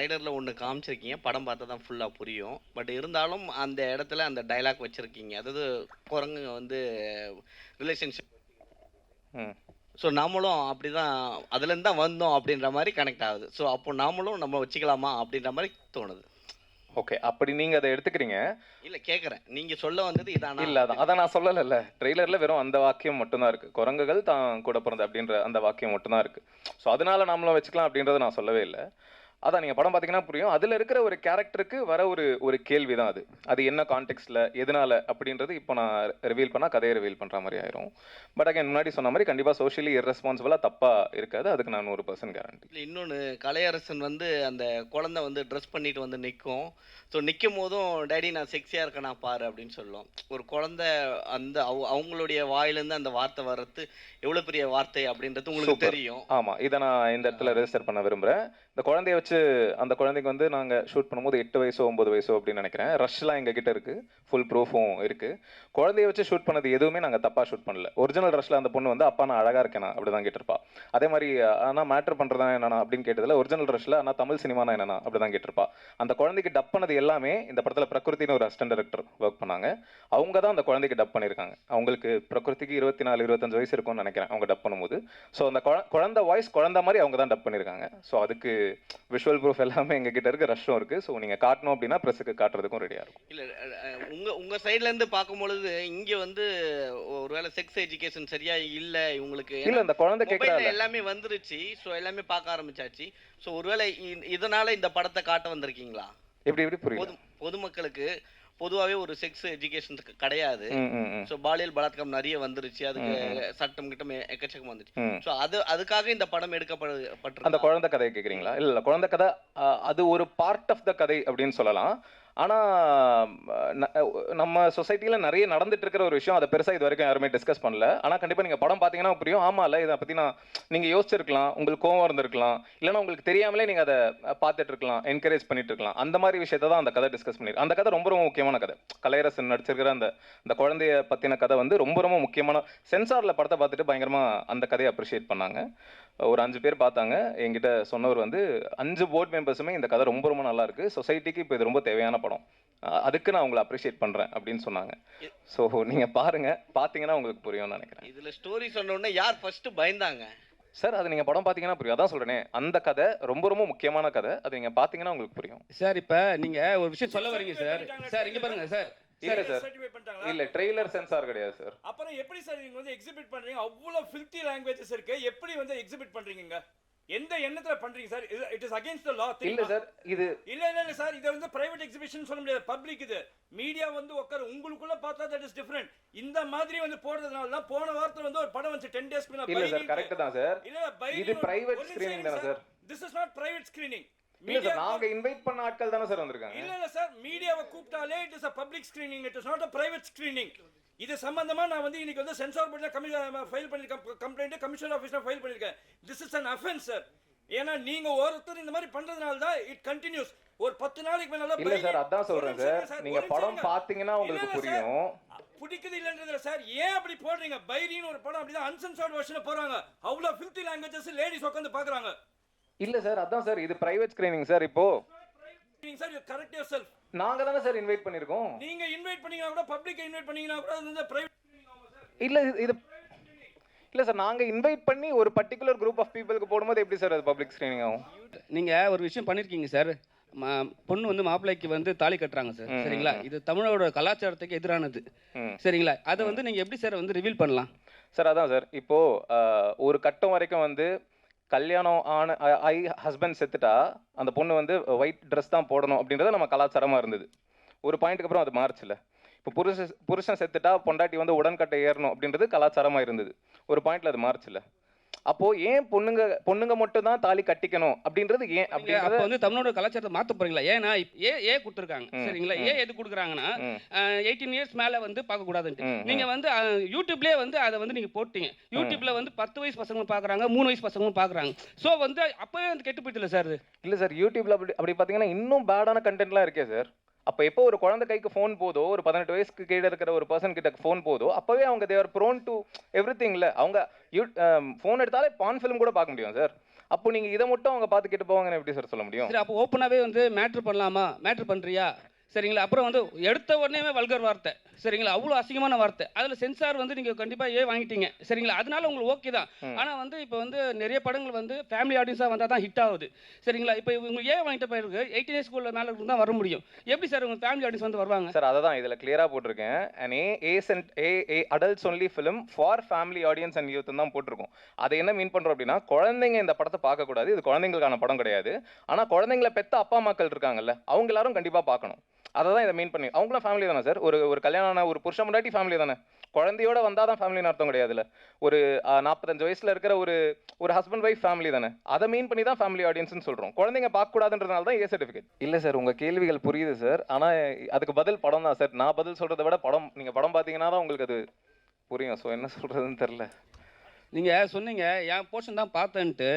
ட்ரைலரில் ஒன்று காமிச்சிருக்கீங்க. படம் பார்த்தா தான் ஃபுல்லாக புரியும். பட் இருந்தாலும் அந்த இடத்துல அந்த டைலாக் வச்சுருக்கீங்க. அதாவது குரங்குங்க வந்து ரிலேஷன்ஷிப் ஸோ நாமளும் அப்படி தான் அதுலேருந்து தான் வந்தோம் அப்படின்ற மாதிரி கனெக்ட் ஆகுது. ஸோ அப்போ நாமளும் நம்ம வச்சுக்கலாமா அப்படின்ற மாதிரி தோணுது. ஓகே அப்படி நீங்க அதை எடுத்துக்கிறீங்க. இல்லை கேட்குறேன் நீங்கள் சொல்ல வந்தது இதானா? இல்ல அதான் அதான் நான் சொல்லலைல்ல. ட்ரெய்லர்ல வெறும் அந்த வாக்கியம் மட்டும்தான் இருக்கு. குரங்குகள் தான் கூட பிறந்த அப்படின்ற அந்த வாக்கியம் மட்டும்தான் இருக்கு. ஸோ அதனால நாமளும் வச்சுக்கலாம் அப்படின்றத நான் சொல்லவே இல்லை. அதான் நீங்க படம் பார்த்தீங்கன்னா புரியும். அதுல இருக்கிற ஒரு கேரக்டருக்கு வர ஒரு ஒரு கேள்வி தான் அது. அது என்ன கான்டெக்ட்ல எதனால அப்படின்றது இப்போ நான் ரிவீல் பண்ணா கதையை ரிவீல் பண்ற மாதிரி ஆயிரும். பட் அகைன் முன்னாடி சொன்ன மாதிரி கண்டிப்பா சோஷியலி irresponsible தப்பா இருக்காது. அதுக்கு நான் நூறு பர்சன்ட் கேரண்டி இன்னொன்று கலையரசன் வந்து அந்த குழந்தை வந்து ட்ரெஸ் பண்ணிட்டு வந்து நிற்கும் ஸோ நிற்கும் போதும் டேடி நான் செக்ஸியாக இருக்கேனா பாரு அப்படின்னு சொல்லும். ஒரு குழந்தை அந்த அவ அவங்களுடைய வாயிலேருந்து அந்த வார்த்தை வர்றது எவ்வளோ பெரிய வார்த்தை அப்படின்றது உங்களுக்கு. தெரியும். ஆமா இதை நான் இந்த இடத்துல ரெஜிஸ்டர் பண்ண விரும்புறேன். இந்த குழந்தைய வச்சு அந்த குழந்தைக்கு வந்து நாங்கள் ஷூட் பண்ணும்போது எட்டு வயசோ ஒம்பது வயசோ அப்படின்னு நினைக்கிறேன். ரஷ்லாம் எங்ககிட்ட இருக்கு. ஃபுல் ப்ரூஃபும் இருக்கு. குழந்தைய வச்சு ஷூட் பண்ணது எதுவுமே நாங்கள் தப்பாக ஷூட் பண்ணல. ஒரிஜினல் ரஷ்ல அந்த பொண்ணு வந்து அப்பா நான் அழகாக இருக்கேனா அப்படிதான் கேட்டிருப்பா. அதே மாதிரி ஆனால் மேட்ரு பண்ணுறதா என்னன்னா அப்படின்னு கேட்டதில் ஒரிஜினல் ரஷ்ல ஆனால் தமிழ் சினிமானா என்னன்னா அப்படிதான் கேட்டிருப்பா. அந்த குழந்தைக்கு டப் பண்ணது எல்லாமே இந்த படத்தில் பிரகிருத்தின்னு ஒரு அசிஸ்டன்ட் டேரக்டர் ஒர்க் பண்ணாங்க. அவங்க தான் அந்த குழந்தைக்கு டப் பண்ணியிருக்காங்க. அவங்களுக்கு பிரகிருதிக்கு இருபத்தி நாலு இருபத்தஞ்சு வயசு இருக்கும்னு நினைக்கிறேன் அவங்க டப் பண்ணும்போது. ஸோ அந்த குழ- குழந்தை வாய்ஸ் குழந்த மாதிரி அவங்க தான் டப் பண்ணியிருக்காங்க. ஸோ அதுக்கு விஷுவல் ப்ரூஃப் எல்லாமே எங்க கிட்ட இருக்கு ரஷ்ஷும் இருக்கு. ஸோ நீங்க காட்டணும் அப்படின்னா ப்ரெஸ்ஸுக்கு காட்டுறதுக்கும் ரெடியா இருக்கும். இல்லை உங்கள் உங்கள் சைட்லேருந்து பார்க்கும்பொழுது இங்கே வந்து ஒருவேளை செக்ஸ் எஜுகேஷன் சரியா இல்லை இவங்களுக்கு இல்ல இந்த குழந்தை கேட்கறாங்க எல்லாமே வந்துருச்சு. ஸோ எல்லாமே பார்க்க ஆரம்பிச்சாச்சு. ஸோ ஒருவேளை இதனால இந்த படத்தை காட்ட வந்திருக்கீங்களா? எப்படி எப்படி புரியுது பொது பொதுமக்களுக்கு பொதுவாகவே ஒரு செக்ஸ் எஜுகேஷன் கிடையாது. ஸோ பாலியல் பலாத்காரம் நிறைய வந்துருச்சு. அதுக்கு சட்டம் கிட்டம் எக்கச்சக்கம் வந்துச்சு. ஸோ அது அதுக்காக இந்த படம் அந்த எடுக்கப்பட்டு குழந்தை கதையை கேக்குறீங்களா? இல்ல இல்ல. குழந்தை கதை அது ஒரு பார்ட் ஆஃப் த கதை அப்படின்னு சொல்லலாம். ஆனால் நம்ம சொசைட்டியில் நிறைய நடந்துட்டு இருக்கிற ஒரு விஷயம் அதை பெருசாக இது வரைக்கும் யாருமே டிஸ்கஸ் பண்ணல. ஆனால் கண்டிப்பாக நீங்கள் படம் பார்த்தீங்கன்னா புரியும். ஆமாம் இல்லை இதை பற்றி நான் நீங்கள் யோசிச்சிருக்கலாம். உங்களுக்கு கோவம் இருந்திருக்கலாம். இல்லைன்னா உங்களுக்கு தெரியாமலே நீங்கள் அதை பார்த்துட்டு இருக்கலாம் என்கரேஜ் பண்ணிட்டு இருக்கலாம் அந்த மாதிரி விஷயத்தை தான் அந்த கதை டிஸ்கஸ் பண்ணிருக்கு அந்த கதை ரொம்ப ரொம்ப முக்கியமான கதை. கலையரசன் நடிச்சிருக்கிற அந்த அந்த குழந்தைய பற்றின கதை வந்து ரொம்ப ரொம்ப முக்கியமான சென்சாரில் படத்தை பார்த்துட்டு பயங்கரமாக அந்த கதையை அப்ரிஷியேட் பண்ணாங்க. ஒரு அஞ்சு பேர் பார்த்தாங்க. என்கிட்ட சொன்னவர் வந்து அஞ்சு போர்ட் மெம்பர்ஸுமே இந்த கதை ரொம்ப ரொம்ப நல்லா இருக்கு. சொசைட்டிக்கு இப்போ இது ரொம்ப தேவையான படம். அஹ் அதுக்கு நான் உங்களை அப்ரிஷியேட் பண்றேன் அப்படின்னு சொன்னாங்க. ஸோ நீங்க பாருங்க பார்த்தீங்கன்னா உங்களுக்கு புரியும்னு நினைக்கிறேன். இதுல ஸ்டோரி சொன்ன உடனே யார் ஃபர்ஸ்ட் பயந்தாங்க? சார் அது நீங்க படம் பார்த்தீங்கன்னா புரியும். அதான் சொல்றேனே அந்த கதை ரொம்ப ரொம்ப முக்கியமான கதை. அது நீங்க பார்த்தீங்கன்னா உங்களுக்கு புரியும். சார் இப்ப நீங்க ஒரு விஷயம் சொல்ல வரீங்க சார் சார் இங்க பாருங்க சார் இல்ல சார் இல்ல ட்ரெய்லர் சென்சார் கிடையாது சார் அப்புறம் எப்படி சார் நீங்க வந்து எக்ஸிபிட் பண்றீங்க? அவ்வளவு ஃபில்த்தி லாங்குவேஜஸ் இருக்கு. எப்படி வந்து எக்ஸிபிட் பண்றீங்க எந்த எண்ணத்துல பண்றீங்க sir? It is against the law இல்ல சார் இது இல்ல இல்ல இல்ல சார் இது வந்து பிரைவேட் எக்ஸிபிஷன் சொல்ல முடியாது. பப்ளிக் இது. மீடியா வந்து உட்கார உங்களுக்குள்ள பார்த்தா தட் இஸ் டிஃபரெண்ட் இந்த மாதிரி வந்து போடுறதுனால தான் போன வாரத்துல வந்து ஒரு படம் வந்து 10 டேஸ்க்கு இல்ல சார் கரெக்ட் தான் சார். இல்ல இது private screening தானே sir? This is not private screening இல்ல நாங்க இன்வைட் பண்ண ஆட்கள் தானே சார் வந்திருக்காங்க. இல்ல இல்ல சார் மீடியாவை கூப்பிட்டாலே it is a public screening it is not a private screening இது சம்பந்தமா நான் வந்து இன்னைக்கு வந்து சென்சார் போர்ட்ல கமிஷன் ஃபைல் பண்ணிருக்கேன் கம்ப்ளைண்ட் கமிஷனர் ஆஃபீஸ்ல ஃபைல் பண்ணிருக்கேன். This is an offence sir ஏன்னா நீங்க ஒருத்தர் இந்த மாதிரி பண்றதுனால தான் இட் கண்டினியூஸ் ஒரு பத்து நாளைக்கு மேல இல்ல சார் அதான் சொல்றேன் சார் நீங்க படம் பாத்தீங்கன்னா உங்களுக்கு புரியும். பிடிக்குது இல்லன்றதுல சார் ஏன் அப்படி போடுறீங்க? பைரின்னு ஒரு படம் அப்படிதான் அன்சென்சார்ட் வெர்ஷன்ல போறாங்க அவ்வளவு ஃபிஃப்டி லாங்குவேஜஸ் லேடிஸ் உட்காந்து பாக்குறாங்க இல்ல சார் அதான் சார் இது பிரைவேட் ஸ்கிரீனிங் சார் இப்போ. Sir you correct yourself நாங்க தானே சார் இன்வைட் பண்ணிருக்கோம். நீங்க இன்வைட் பண்ணீங்கன்னா கூட பப்ளிக் இன்வைட் பண்ணீங்கன்னா கூட அது வந்து பிரைவேட் இல்ல இது- இல்ல சார் நாங்க இன்வைட் பண்ணி ஒரு பர்டிகுலர் குரூப் ஆஃப் பீப்புளுக்கு போடும்போது எப்படி சார் அது பப்ளிக் ஸ்கிரீனிங் ஆகும்? நீங்க ஒரு விஷயம் பண்ணிருக்கீங்க சார் பொண்ணு வந்து மாப்பிள்ளைக்கு வந்து தாலி கட்டுறாங்க சார் சரிங்களா? இது தமிழோட கலாச்சாரத்துக்கு எதிரானது. சரிங்களா? அதை வந்து நீங்க எப்படி சார் வந்து ரிவீல் பண்ணலாம்? சார் அதான் சார் இப்போ ஒரு கட்டம் வரைக்கும் வந்து கல்யாணம் ஆன ஐ ஹஸ்பண்ட் செத்துட்டா அந்த பொண்ணு வந்து ஒயிட் ட்ரெஸ் தான் போடணும் அப்படின்றது நம்ம கலாச்சாரமாக இருந்தது. ஒரு பாயிண்ட்டுக்கு அப்புறம் அது மாறுச்சுல இப்போ புருஷன் புருஷன் செத்துட்டா பொண்டாட்டி வந்து உடன்கட்டை ஏறணும் அப்படின்றது கலாச்சாரமாக இருந்தது. ஒரு பாயிண்ட்ல அது மாறுச்சுல அப்போ ஏன் பொண்ணுங்க பொண்ணுங்க மட்டும் தான் தாலி கட்டிக்கணும்? அப்படின்றது ஏன் நீங்க அப்படின்றத அப்ப வந்து தமிழோட கலாச்சாரத்தை மாத்த போறீங்களா? ஏன்னா ஏ ஏ கொடுத்துருக்காங்க. சரிங்களா? ஏ எது கொடுக்குறாங்கன்னா. எயிட்டீன் இயர்ஸ் மேல வந்து பார்க்க கூடாதுன்ட்டு. ம், நீங்க வந்து யூடியூப்லயே வந்து அதை வந்து நீங்க போட்டீங்க. யூடியூப்ல வந்து பத்து வயசு பசங்க பாக்குறாங்க மூணு வயசு பசங்க பாக்குறாங்க சோ வந்து அப்பவே வந்து கெட்டு போயிட்டுல சார் இல்ல சார் யூடியூப்ல அப்படி அப்படி பாத்தீங்கன்னா இன்னும் பேடான கண்டென்ட்லாம் இருக்கே சார். அப்ப எப்போ ஒரு குழந்தை கைக்கு ஃபோன் போதோ ஒரு பதினெட்டு வயசுக்கு கீழே இருக்கிற ஒரு பர்சன் கிட்ட ஃபோன் போதோ அப்பவே அவங்க தேவர் ப்ரோன் டு எவ்ரி திங்ல அவங்க யூ ஃபோன் எடுத்தாலே பான் ஃபிலிம் கூட பார்க்க முடியும் சார் அப்போ நீங்க இதை மட்டும் அவங்க பார்த்து கேட்டு போவாங்கன்னு எப்படி சார் சொல்ல முடியும்? சரி அப்போ ஓப்பனாகவே வந்து மேட்ரு பண்ணலாமா? மேட்ரு பண்ணுறியா சரிங்களா? அப்புறம் வந்து எடுத்த உடனே வல்கர் வார்த்தை. சரிங்களா? அவ்வளோ அசிங்கமான வார்த்தை. அதில் சென்சார் வந்து நீங்கள் கண்டிப்பாக ஏ வாங்கிட்டீங்க. சரிங்களா? அதனால உங்களுக்கு ஓகே தான். ஆனால் வந்து இப்போ வந்து நிறைய படங்கள் வந்து ஃபேமிலி ஆடியன்ஸாக வந்தால் தான் ஹிட் ஆகுது. சரிங்களா? இப்போ இவங்க ஏன் வாங்கிட்ட பிறகு எயிட்டீன் ஸ்கூலில் மேலே இருந்து தான் வர முடியும். எப்படி சார் உங்க ஃபேமிலி ஆடியன்ஸ் வந்து வருவாங்க? சார் அதை தான் இதில் கிளியராக போட்டிருக்கேன். And A as and A A adults only film for family audience and youth தான் போட்டிருக்கோம். அதை என்ன மீன் பண்ணுறோம் அப்படின்னா குழந்தைங்க இந்த படத்தை பார்க்கக்கூடாது. இது குழந்தைங்களுக்கான படம் கிடையாது. ஆனால் குழந்தைங்கள பெத்த அப்பா மக்கள் இருக்காங்கல்ல அவங்க எல்லாரும் கண்டிப்பாக பார்க்கணும். அதை தான் இதை மீன் பண்ணி அவங்களும் ஃபேமிலி தானே சார் ஒரு ஒரு கல்யாணம் ஆன ஒரு புருஷன் முன்னாடி ஃபேமிலி தானே? குழந்தையோட வந்தால் தான் ஃபேமிலின்னு அர்த்தம் கிடையாதுல்ல. ஒரு நாற்பத்தஞ்சு வயசுல இருக்கிற ஒரு ஒரு ஹஸ்பண்ட் ஒய்ஃப் ஃபேமிலி தானே? அதை மீன் பண்ணி தான் ஃபேமிலி ஆடியன்ஸ்னு சொல்கிறோம் குழந்தைங்க பார்க்கக்கூடாதுன்றதுனால தான் ஏ சர்டிஃபிகேட் இல்லை சார் உங்கள் கேள்விகள் புரியுது சார் ஆனால் அதுக்கு பதில் படம் தான் சார் நான் பதில் சொல்கிறத விட படம் நீங்கள் படம் பார்த்தீங்கன்னா தான் உங்களுக்கு அது புரியும். ஸோ என்ன சொல்கிறதுன்னு தெரில நீங்கள் சொன்னீங்க என் போர்ஷன் தான் பார்த்தேன்ட்டு.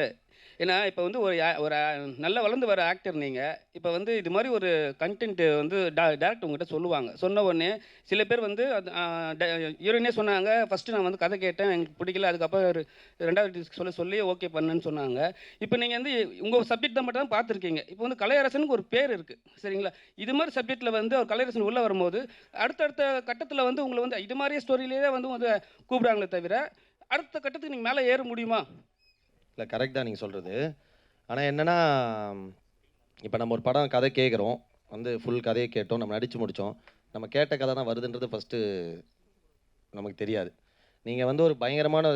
ஏன்னா இப்போ வந்து ஒரு ஒரு நல்ல வளர்ந்து வர ஆக்டர் நீங்கள் இப்போ வந்து இது மாதிரி ஒரு கண்டென்ட்டு வந்து டேரக்டர் உங்கள்கிட்ட சொல்லுவாங்க. சொன்ன உடனே சில பேர் வந்து ஹீரோயினே சொன்னாங்க ஃபஸ்ட்டு நான் வந்து கதை கேட்டேன் எனக்கு பிடிக்கல அதுக்கப்புறம் ஒரு ரெண்டாவது சொல்ல சொல்லி ஓகே பண்ணேன்னு சொன்னாங்க. இப்போ நீங்கள் வந்து உங்கள் சப்ஜெக்ட் தான் மட்டும் தான் பார்த்துருக்கீங்க. இப்போ வந்து கலையரசனுக்கு ஒரு பேர் இருக்குது சரிங்களா? இது மாதிரி சப்ஜெக்ட்டில் வந்து ஒரு கலையரசன் உள்ளே வரும்போது அடுத்தடுத்த கட்டத்தில் வந்து உங்களை வந்து இது மாதிரியே ஸ்டோரியிலே வந்து வந்து கூப்பிடுறாங்களே தவிர அடுத்த கட்டத்துக்கு நீங்கள் மேலே ஏற முடியுமா? இல்லை கரெக்ட் தான் நீங்கள் சொல்கிறது ஆனால் என்னென்னா இப்போ நம்ம ஒரு படம் கதை கேட்குறோம். வந்து ஃபுல் கதையை கேட்டோம். நம்ம நடித்து முடித்தோம் நம்ம கேட்ட கதை தான் வருதுன்றது ஃபஸ்ட்டு நமக்கு தெரியாது. நீங்கள் வந்து ஒரு பயங்கரமான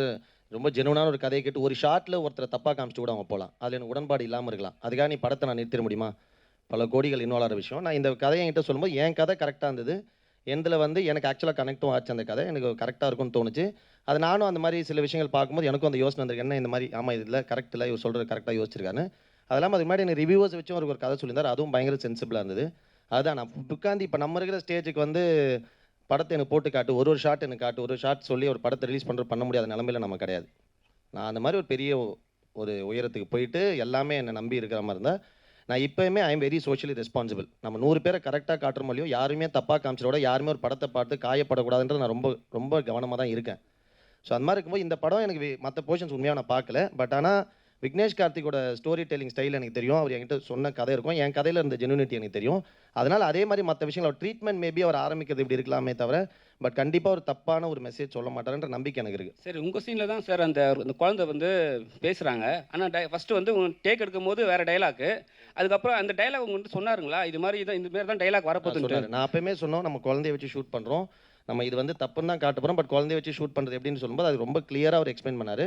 ரொம்ப ஜெனுவனான ஒரு கதையை கேட்டு ஒரு ஷாட்டில் ஒருத்தரை தப்பாக காமிச்சிட்டு கூட அவங்க போகலாம். அதில் எனக்கு உடன்பாடு இல்லாமல் இருக்கலாம். அதுக்காக நீ படத்தை நான் நிறுத்திட முடியுமா? பல கோடிகள் இன்வால்வ் ஆகிற விஷயம். நான் இந்த கதையை என்கிட்ட சொல்லும்போது என் கதை கரெக்டாக இருந்தது. எந்தில் வந்து எனக்கு ஆக்சுவலாக கனெக்டும் ஆச்சு அந்த கதை. எனக்கு கரெக்டாக இருக்கும்னு தோணுச்சு. அது நானும் அந்த மாதிரி சில விஷயங்கள் பார்க்கும்போது எனக்கும் அந்த யோசனை வந்திருக்கு. என்ன இந்த மாதிரி? ஆமாம் இதில் கரெக்ட் இல்லை இவர் சொல்கிறது கரெக்டாக யோசிச்சிருக்காரு அது இல்லாமல் அதுக்கு முன்னாடி எனக்கு ரிவ்யூவர்ஸ் வச்சும் அவருக்கு ஒரு கதை சொல்லியிருந்தார். அதுவும் பயங்கர சென்சிபிளாக இருந்தது. அதுதான் நான் உட்காந்து இப்போ நம்ம இருக்கிற ஸ்டேஜுக்கு வந்து படத்தை எனக்கு போட்டு காட்டு ஒரு ஒரு ஷாட் எனக்கு காட்டு ஒரு ஷாட் சொல்லி ஒரு படத்தை ரிலீஸ் பண்ணுற பண்ண முடியாத நிலமையில நம்ம கிடையாது. நான் அந்த மாதிரி ஒரு பெரிய ஒரு உயரத்துக்கு போயிட்டு எல்லாமே என்னை நம்பி இருக்கிற மாதிரி இருந்தால் நான் இப்போயுமே I am very socially responsible நம்ம நூறு பேரை கரெக்டாக காட்டுற மாதிரியும் யாருமே தப்பாக காமிச்சிட யாருமே ஒரு படத்தை பார்த்து காயப்படக்கூடாதுன்றது நான் ரொம்ப ரொம்ப கவனமாக தான் இருக்கேன். ஸோ அந்த மாதிரி இருக்கும்போது இந்த படம் எனக்கு மற்ற போர்ஷன்ஸ் உண்மையாக நான் பார்க்கல. பட் ஆனால் விக்னேஷ் கார்த்திகோட ஸ்டோரி டெல்லிங் ஸ்டைல் எனக்கு தெரியும். அவர் என்கிட்ட சொன்ன கதை இருக்கும். என் கதையில் இருந்த ஜெனுனிட்டி எனக்கு தெரியும். அதனால் அதே மாதிரி மற்ற விஷயங்கள் அவர் ட்ரீட்மெண்ட் மேபி அவர் ஆரம்பிக்கிறது இப்படி இருக்கலாமே தவிர பட் கண்டிப்பாக ஒரு தப்பான ஒரு மெசேஜ் சொல்ல மாட்டாருன்ற நம்பிக்கை எனக்கு இருக்குது சரி உங்கள் சீனில் தான் சார் அந்த அந்த குழந்தை வந்து பேசுகிறாங்க ஆனால் டை ஃபஸ்ட்டு வந்து டேக் எடுக்கும் போது வேறு டைலாக்கு அதுக்கப்புறம் அந்த டைலாக் உங்க வந்து சொன்னாருங்களா? இது மாதிரி தான் இந்த மாதிரி தான் டைலாக் சொன்னாரு. நான் அப்பயுமே சொன்னோம் நம்ம குழந்தைய வச்சு ஷூட் பண்ணுறோம் நம்ம இது வந்து தப்புன்னு தான் காட்ட போகிறோம் பட் குழந்தைய வச்சு ஷூட் பண்ணுறது எப்படின்னு சொல்லும்போது அது ரொம்ப கிளியராக அவர் எக்ஸ்பிளைன் பண்ணாரு.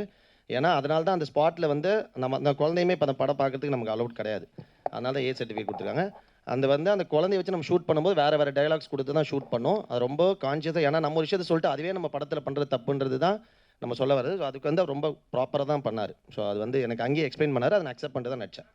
ஏன்னா அதனால தான் அந்த ஸ்பாட்டில் வந்து நம்ம அந்த குழந்தையுமே இப்போ அந்த படம் பார்க்கறதுக்கு நமக்கு அலௌட் கிடையாது. அதனால தான் ஏ சர்டிஃபிகேட் கொடுத்துருக்காங்க. அந்த வந்து அந்த குழந்தைய வச்சு நம்ம ஷூட் பண்ணும்போது வேறு வேறு டைலாக்ஸ் கொடுத்து தான் ஷூட் பண்ணோம். அது ரொம்ப கான்ஷியஸாக ஏன்னா நம்ம ஒரு விஷயத்தை சொல்லிட்டு அதுவே நம்ம படத்தில் பண்ணுறது தப்புன்றது தான் நம்ம சொல்ல வர்றது. ஸோ அதுக்கு வந்து ரொம்ப ப்ராப்பராக தான் பண்ணார். ஸோ அது வந்து எனக்கு அங்கேயே எக்ஸ்பிளைன் பண்ணார். அதை நான் அக்செப்ட் பண்ணிட்டு தான் நடிச்சேன்.